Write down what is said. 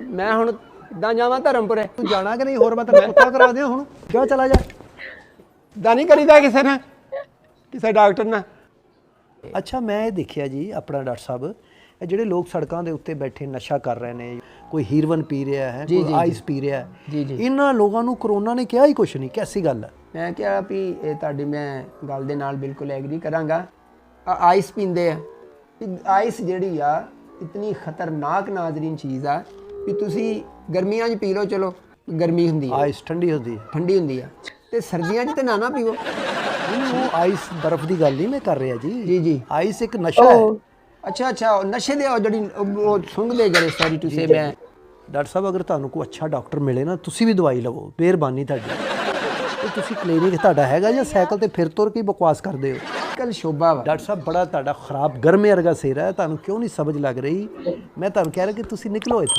ਮੈਂ ਹੁਣ ਕਿੱਦਾਂ ਜਾਵਾਂ ਧਰਮਪੁਰੇ। ਤੂੰ ਜਾਣਾ ਕਿ ਨਹੀਂ? ਹੋਰ ਮੈਂ ਤੈਨੂੰ ਪੱਕਾ ਕਰਾ ਦਿਆਂ ਹੁਣ। ਜਾ ਚਲਾ ਜਾ। ਦਾ ਨਹੀਂ ਕਰੀਦਾ ਕਿਸੇ ਨਾਲ ਕਿਸੇ ਡਾਕਟਰ ਨਾਲ? ਅੱਛਾ ਮੈਂ ਇਹ ਦੇਖਿਆ ਜੀ ਆਪਣਾ ਡਾਕਟਰ ਸਾਹਿਬ ਇਹ ਜਿਹੜੇ ਲੋਕ ਸੜਕਾਂ ਦੇ ਉੱਤੇ ਬੈਠੇ ਨਸ਼ਾ ਕਰ ਰਹੇ ਨੇ ਕੋਈ ਹੀਰੋਇਨ ਪੀ ਰਿਹਾ ਹੈ ਕੋਈ ਆਈਸ ਪੀ ਰਿਹਾ ਹੈ। ਜੀ, ਜੀ। ਇਹਨਾਂ ਲੋਕਾਂ ਨੂੰ ਕਰੋਨਾ ਨੇ ਕਿਹਾ ਹੀ ਕੁਛ ਨਹੀਂ ਕੈਸੀ ਗੱਲ ਹੈ? ਮੈਂ ਕਿਹਾ ਵੀ ਇਹ ਤੁਹਾਡੀ ਮੈਂ ਗੱਲ ਦੇ ਨਾਲ ਬਿਲਕੁਲ ਐਗਰੀ ਕਰਾਂਗਾ। ਆਈਸ ਪੀਂਦੇ ਆ। ਆਈਸ ਜਿਹੜੀ ਆ ਇਤਨੀ ਖਤਰਨਾਕ ਨਾਜ਼ਰੀਨ ਚੀਜ਼ ਆ ਵੀ ਤੁਸੀਂ ਗਰਮੀਆਂ 'ਚ ਪੀ ਲਓ ਚਲੋ ਗਰਮੀ ਹੁੰਦੀ ਆ ਆਈਸ ਠੰਡੀ ਹੁੰਦੀ ਹੈ। ਠੰਡੀ ਹੁੰਦੀ ਆ। ਤੇ ਸਰਦੀਆਂ 'ਚ ਤੇ ਨਾ ਨਾ ਪੀਓ। ਨਹੀਂ, ਉਹ ਆਈਸ ਬਰਫ਼ ਦੀ ਗੱਲ ਨਹੀਂ ਮੈਂ ਕਰ ਰਿਹਾ ਜੀ। ਜੀ ਜੀ। ਆਈਸ ਇੱਕ ਨਸ਼ਾ ਹੈ। ਅੱਛਾ ਅੱਛਾ ਉਹ ਨਸ਼ੇ ਦੇ ਉਹ ਜਿਹੜੀ ਉਹ ਉਹ ਸੁੰਘਦੇ ਜਿਹੜੇ ਸੌਰੀ ਟੂ ਸੇ ਮੈਂ ਡਾਕਟਰ ਸਾਹਿਬ ਅਗਰ ਤੁਹਾਨੂੰ ਕੋਈ ਅੱਛਾ ਡਾਕਟਰ ਮਿਲੇ ਨਾ ਤੁਸੀਂ ਵੀ ਦਵਾਈ ਲਵੋ। ਮਿਹਰਬਾਨੀ ਤੁਹਾਡੀ। ਤੇ ਤੁਸੀਂ ਕਲੀਨਿਕ ਤੁਹਾਡਾ ਹੈਗਾ ਜਾਂ ਸਾਈਕਲ ਤੇ ਫਿਰ ਤੁਰ ਕੇ ਹੀ ਬਕਵਾਸ ਕਰਦੇ ਹੋ? ਕੱਲ ਸ਼ੋਭਾ ਵਾ। ਡਾਕਟਰ ਸਾਹਿਬ ਬੜਾ ਤੁਹਾਡਾ ਖਰਾਬ ਗਰਮੇ ਵਰਗਾ ਸਿਰ ਹੈ। ਤੁਹਾਨੂੰ ਕਿਉਂ ਨਹੀਂ ਸਮਝ ਲੱਗ ਰਹੀ? ਮੈਂ ਤੁਹਾਨੂੰ ਕਹਿ ਰਿਹਾ ਕਿ ਤੁਸੀਂ ਨਿਕਲੋ ਇੱਥੋਂ।